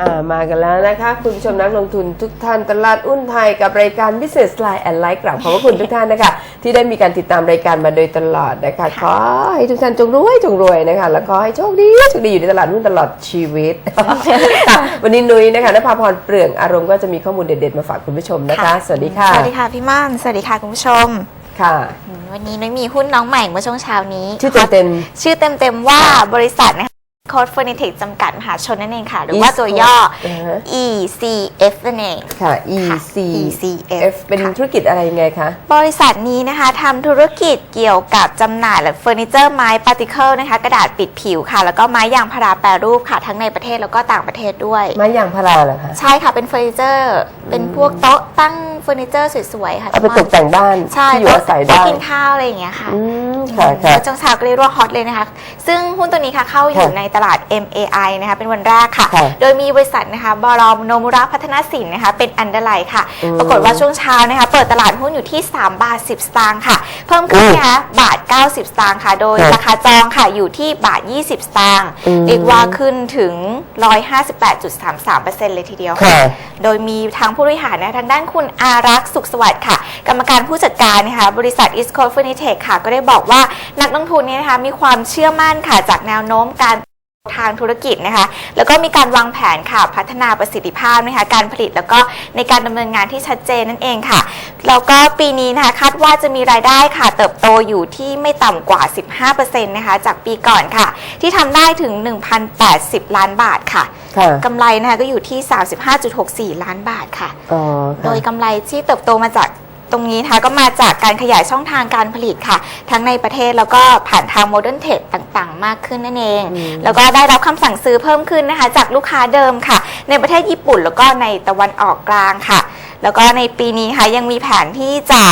อ่ามากันแล้วนะคะ คุณผู้ชมนักลงทุนทุกท่านตลาดหุ้นไทยกับรายการ Business Line and Like กลับขอบพระคุณทุกท่านนะคะ ที่ได้มีการติดตามรายการมาโดยตลอดนะคะ ขอให้ทุกท่านจงรวยจงรวยนะคะ แล้วก็ให้โชคดีโชคดีอยู่ในตลาดหุ้นตลอดชีวิตค่ะวันนี้นุ้ยนะคะนภาพรเปลืองอารมณ์ก็จะมีข้อมูลเด็ดๆมาฝากคุณผู้ชมนะคะ สวัสดีค่ะ สวัสดีค่ะพี่ม่อนสวัสดีค่ะคุณผู้ชมค่ะอืมวันนี้นุ้ยมีหุ้นน้องใหม่เมื่อช่วงเช้านี้ ชื่อเต็มชื่อเต็มๆว่าบริษัทนะคะ โค้ดเฟอร์นิเทคจำกัดมหาชนนั่นเองค่ะ หรือว่า East ตัวย่อ Coast อ่าฮะ ECF นั่นเอง ค่ะค่ะ EC ECF เป็นค่ะธุรกิจอะไรยังไงคะ บริษัทนี้นะคะทำธุรกิจเกี่ยวกับจำหน่ายและเฟอร์นิเจอร์ไม้ปาร์ติเคิลนะคะ กระดาษปิดผิวค่ะ แล้วก็ไม้ยางพาราแปรรูปค่ะ ทั้งในประเทศแล้วก็ต่างประเทศด้วย ไม้ยางพาราเหรอคะใช่ค่ะเป็นเฟอร์นิเจอร์ เป็นพวกโต๊ะตั้งเฟอร์นิเจอร์สวยๆค่ะเอาไปพี่ม่ตกแต่งบ้านใช่ที่อยู่อาศัยได้ โต๊ะกินข้าวอะไรอย่างเงี้ยค่ะ อืม ค่ะค่ะ แล้วจงเช้าก็เรียกว่าฮอตเลยนะคะ ซึ่งหุ้นตัวนี้ค่ะเข้าอยู่ค่ะในตลาด MAI นะคะเป็นวันแรกค่ะ ค่ะโดยมีบริษัทนะคะบรมโนมุระพัฒนสินนะคะเป็นอันเดอร์ไลน์ค่ะ อืมปรากฏว่าช่วงเช้านะคะเปิดตลาดหุ้นอยู่ที่ 3 บาท 10 สตางค์ค่ะ เพิ่มขึ้นอืมนะคะบาท 90 สตางค์ค่ะ โดยค่ะราคาจองค่ะอยู่ที่บาท 20 สตางค์อืม เรียกว่าขึ้นถึง 158.33%เลยทีเดียว ค่ะ โดยมีทางผู้บริหารนะทางด้านคุณอารักษ์สุขสวัสดิ์ค่ะ กรรมการผู้จัดการนะคะบริษัท East Coast Furnitech ค่ะ ก็ได้บอกว่านักลงทุนเนี่ยนะคะมีความเชื่อมั่นค่ะจากแนวโน้มการทางธุรกิจนะคะ แล้วก็มีการวางแผนค่ะ พัฒนาประสิทธิภาพนะคะ การผลิตแล้วก็ในการดำเนินงานที่ชัดเจนนั่นเองค่ะ แล้วก็ปีนี้นะคะคาดว่าจะมีรายได้ค่ะ เติบโตอยู่ที่ไม่ต่ำกว่า 15%นะคะ จากปีก่อนค่ะ ที่ทำได้ถึง 1,080 ล้านบาทค่ะค่ะกำไรนะคะก็อยู่ที่ 35.64 ล้านบาทค่ะอ๋อโดค่ะยกำไรที่เติบโตมาจาก ตรงนี้นะคะก็มาจากการขยายช่องทางการผลิตค่ะ ทั้งในประเทศแล้วก็ผ่านทางโมเดิร์นเทรดต่างๆ มากขึ้นนั่นเองอืมแล้วก็ได้รับคำสั่งซื้อเพิ่มขึ้นนะคะ จากลูกค้าเดิมค่ะ ในประเทศญี่ปุ่นแล้วก็ในตะวันออกกลางค่ะ แล้วก็ในปีนี้ค่ะยังมีแผนที่จะ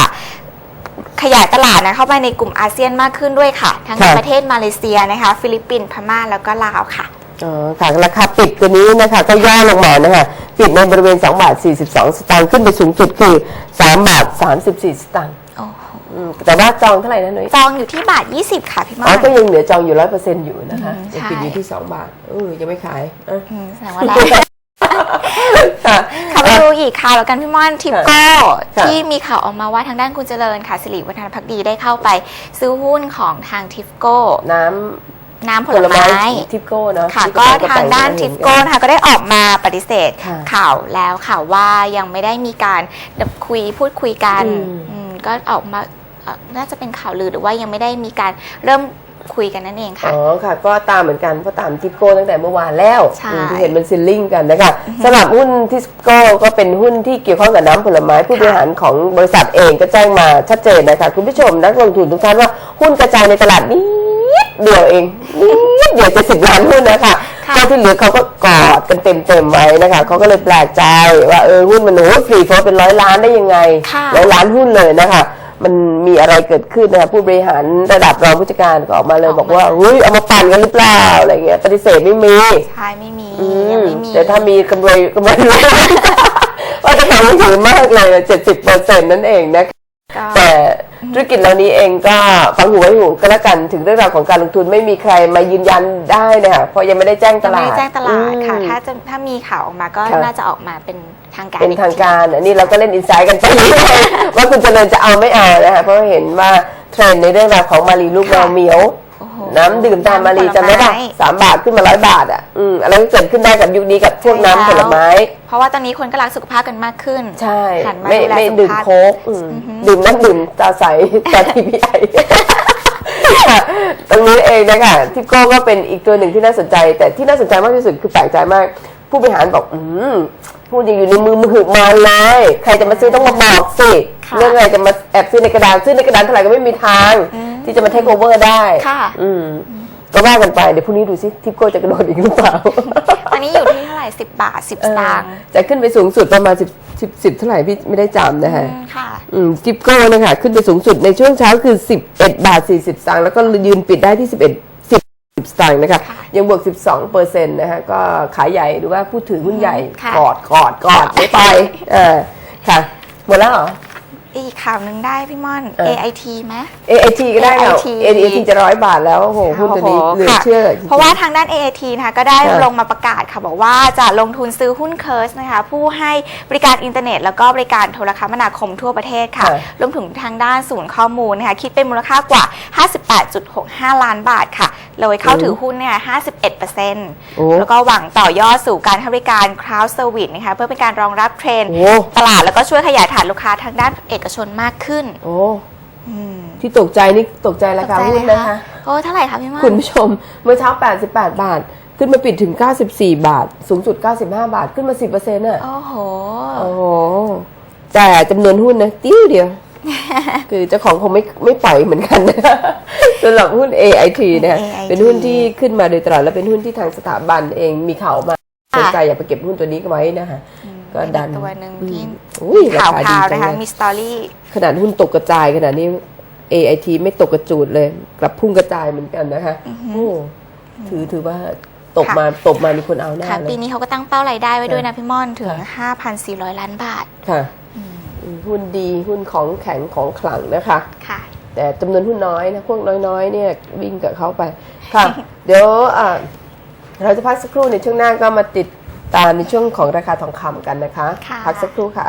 ขยายตลาดนะเข้าไปในกลุ่มอาเซียนมากขึ้นด้วยค่ะ ทั้งในค่ะประเทศมาเลเซียนะคะ ฟิลิปปินส์พม่าแล้วก็ลาวค่ะ อ๋อค่ะราคาปิดตัวนี้นะคะก็ย่อลงมานะคะปิดในบริเวณ 2 บาท 42 สตางค์ขึ้นไปสูงสุดคือ 3 บาท 34 สตางค์โอ้โหอืมแต่ว่าจองเท่าไหร่นะหนุ้ยจองอยู่ที่บาท 20 ค่ะพี่มอ๋ออนก็ยังเหลือจองอยู่ 100%อยู่นะคะอืมยังปิดใช่อยู่ที่ 2 บาทเออยังไม่ขายอะอืมแสดงว่าได้ค่ะ ค่ะไปดูอีกข่าวแล้วกันพี่ม่อนทิปโก้ค่ะที่มีข่าวออกมาว่าทางด้านคุณเจริญค่ะสิริวัฒนพักดีได้เข้าไป ซื้อหุ้นของทางทิฟโก้น้ น้ำำผลไม้ ทิปโก้เนาะค่ะที่ก็เขทางด้านแต่ทิฟงโก้นะคะก็ได้ออกมาปฏิเสธค่ะข่าวแล้วค่ะว่ายังไม่ได้มีการคุยพูดคุยกันอืม อืมก็ออกมาเอ่อน่าจะเป็นข่าวลือหรือว่ายังไม่ได้มีการเริ่มคุยกันนั่นเองค่ะ อ๋อค่ะ ก็ตามเหมือนกันเพราะตามทิปโก้ตั้งแต่เมื่อวานแล้วใช่ อืมที่เห็นมันซิลลิงกันนะคะสำหรับหุ้นทิปโก้ก็เป็นหุ้นที่เกี่ยวข้องกับน้ำผลไม้ผู้บริหารของบริษัทเองก็แจ้งมาชัดเจนนะคะคุณผู้ชมนักลงทุนทุกท่านว่าหุ้นกระจายในตลาดนิ ดเดียวเองนิดเดียวจะสิบล้านหุ้นนะคะค่ะก็ที่เหลือเขาก็กอดกันเต็มเต็มๆไว้นะคะเขาก็เลยแปลกใจว่าเออหุ้นมันโอ้ฟรีโฟลเป็นร้อยล้านได้ยังไงค่ะร้อยล้านหุ้นเลยนะคะมันมีอะไรเกิดขึ้นนะคะผู้บริหารระดับรองผู้จัดการก็ออกมาเลยบอกว่าเฮ้ยเอามาปั่นกันหรือเปล่าอะไรเงี้ยปฏิเสธไม่มีใช่ไม่มีอืยังมไม่มีแต่ถ้ามีกำไรกำไรรวยว่าจะทำให้ถือมากเลยเจ็ดสิบเปอร์เซ็นต์นั่นเองนะคะก็แต่ ธุรกิจเหล่านี้เองก็ฟังหูไว้หูก็แล้วกันถึงเรื่องราวของการลงทุนไม่มีใครมายืนยันได้นะคะเพราะยังไม่ได้แจ้งตยังลาไม่ดได้แจ้งตลาดค่ะอืมถ้าจะถ้ามีข่าวออกมาก็ค่ะน่าจะออกมาเป็นทางการเป็นอีกทางทีการ อันนี้เราก็เล่นอินไซด์กันไปเรื่อยๆว่าคุณเจริญจะเอาไม่เอานะคะเพราะเห็นว่าเทรนด์ในเรื่องราวของมารีลูกแมวเหมียวโอ้โห น้ำดื่มตามมารีจำได้ปะน้ำผลไม้ สามบาทขึ้นมาร้อยบาทอะอืมอะไรก็เกิดขึ้นได้กับยุคนี้กับพวกน้ำผลไม้ เพราะว่าตอนนี้คนก็รักสุขภาพกันมากขึ้นใช่ หันมาไม่ดูแลไม่สุขดื่มภาพ โค้กอืมดื่มน้ำดื่มตาใส ตาทีพีไอตรงนี้เองนะคะทิปโก้ก็เป็นอีกตัวหนึ่งที่น่าสนใจ แต่ที่น่าสนใจมากที่สุดคือแปลกใจมาก ผู้บริหารบอก อืมพูดยังอยู่ในมือมือหือมาเลย ใครจะมาซื้อต้องมาบอกสิค่ะ เรื่องอะไรจะมาแอบซื้อในกระดานซื้อในกระดานเท่าไหร่ก็ไม่มีทาง ที่จะมาเทคโอเวอร์ได้ค่ะ อืมก็ว่ากันไปเดี๋ยวพรุ่งนี้ดูซิทิปโก้จะกระโดดอีกหรือเปล่าตอนนี้อยู่ที่เท่าไหร่10บาท10สตางค์จะขึ้นไปสูงสุดประมาณ10 10 10เท่าไหร่พี่ไม่ได้จำนะฮะอืมค่ะอืมจิปโก้นะคะขึ้นไปสูงสุดในช่วงเช้าคือ11บาท40สตางค์แล้วก็ยืนปิดได้ที่11 10สตางค์นะคะยังบวก 12เปอร์เซ็นต์นะคะก็ขายใหญ่หรือว่าผู้ถือหุ้นใหญ่ค่ะกอดกอดกอดไม่ไปเออค่ะหมดแล้วเหรอ อีกข่าวหนึ่งได้พี่ม่อน เออ AIT ไหม AIT ก็ได้เหรอ AIT AIT จะร้อยบาทแล้วโอ้โหหุ้นตัวนี้โอ้โหเหลือค่ะเชื่อจงๆ เพราะว่าทางด้าน AAT นะคะก็ได้ค่ะลงมาประกาศค่ะบอกว่าจะลงทุนซื้อหุ้นเคิร์สนะคะผู้ให้บริการอินเทอร์เน็ต แล้วก็บริการโทรคมนาคมทั่วประเทศค่ะ ค่ะ รวมถึงทางด้านศูนย์ข้อมูลนะคะคิดเป็นมูลค่ากว่า 58.65 ล้านบาทค่ะ โดยเข้าถือหุ้นเนี่ย51%โอ้แล้วก็หวังต่อยอดสู่การให้บริการ Cloud Service นะคะเพื่อเป็นการรองรับเทรนด์โอ้ตลาดแล้วก็ช่วยขยายฐานลูกค้าทางด้านเอกชนมากขึ้น โอ้อืมที่ตกใจนี่ตกใจราคาตกใจหุ้นเลยนะคะโอ้เท่าไหร่คะพี่ม่อนคุณผู้ชมเมื่อเช้า 88 บาท ขึ้นมาปิดถึง 94 บาท สูงสุด 95 บาทขึ้นมา 10%น่ะโอ้โหโอ้โหแต่จำนวนหุ้นนะติ้วเดียว คือเจ้าของคงไม่ไม่ปล่อยเหมือนกันนะ สำหรับหุ้น AIT เนี่ย AIT เป็นหุ้นที่ขึ้นมาโดยตลอดและเป็นหุ้นที่ทางสถาบันเองมีข่าวมาค่ะสนใจอยากไปเก็บหุ้นตัวนี้ไว้นะคะก็ดันเป็นตัวหนึ่งที่อืมอุ้ยราข่าวคาดีข่าวจันะงคะเลยมีสตอรี่ขนาดหุ้นตกกระจายขนาดนี้ AIT ไม่ตกกระจูดเลย กลับพุ่งกระจายเหมือนกันนะคะโอ้ถือถือว่าตกค่ะมาตกมามีคนเอาแน่ค่ะเลปียนี้เขาก็ตั้งเป้ารายได้ไว้ด้วยค่ะนะพี่ม่อนถึงค่ะ5,400 ล้านบาทค่ะหุ้นดีหุ้นของแข็งของขลังนะคะค่ะ แต่จำนวนหุ้นน้อยนะพวกน้อยๆเนี่ยวิ่งกับเขาไปค่ะ เดี๋ยวอ่าเราจะพักสักครู่ในช่วงหน้าก็มาติดตามในช่วงของราคาทองคำกันนะคะค่ะพักสักครู่ค่ะ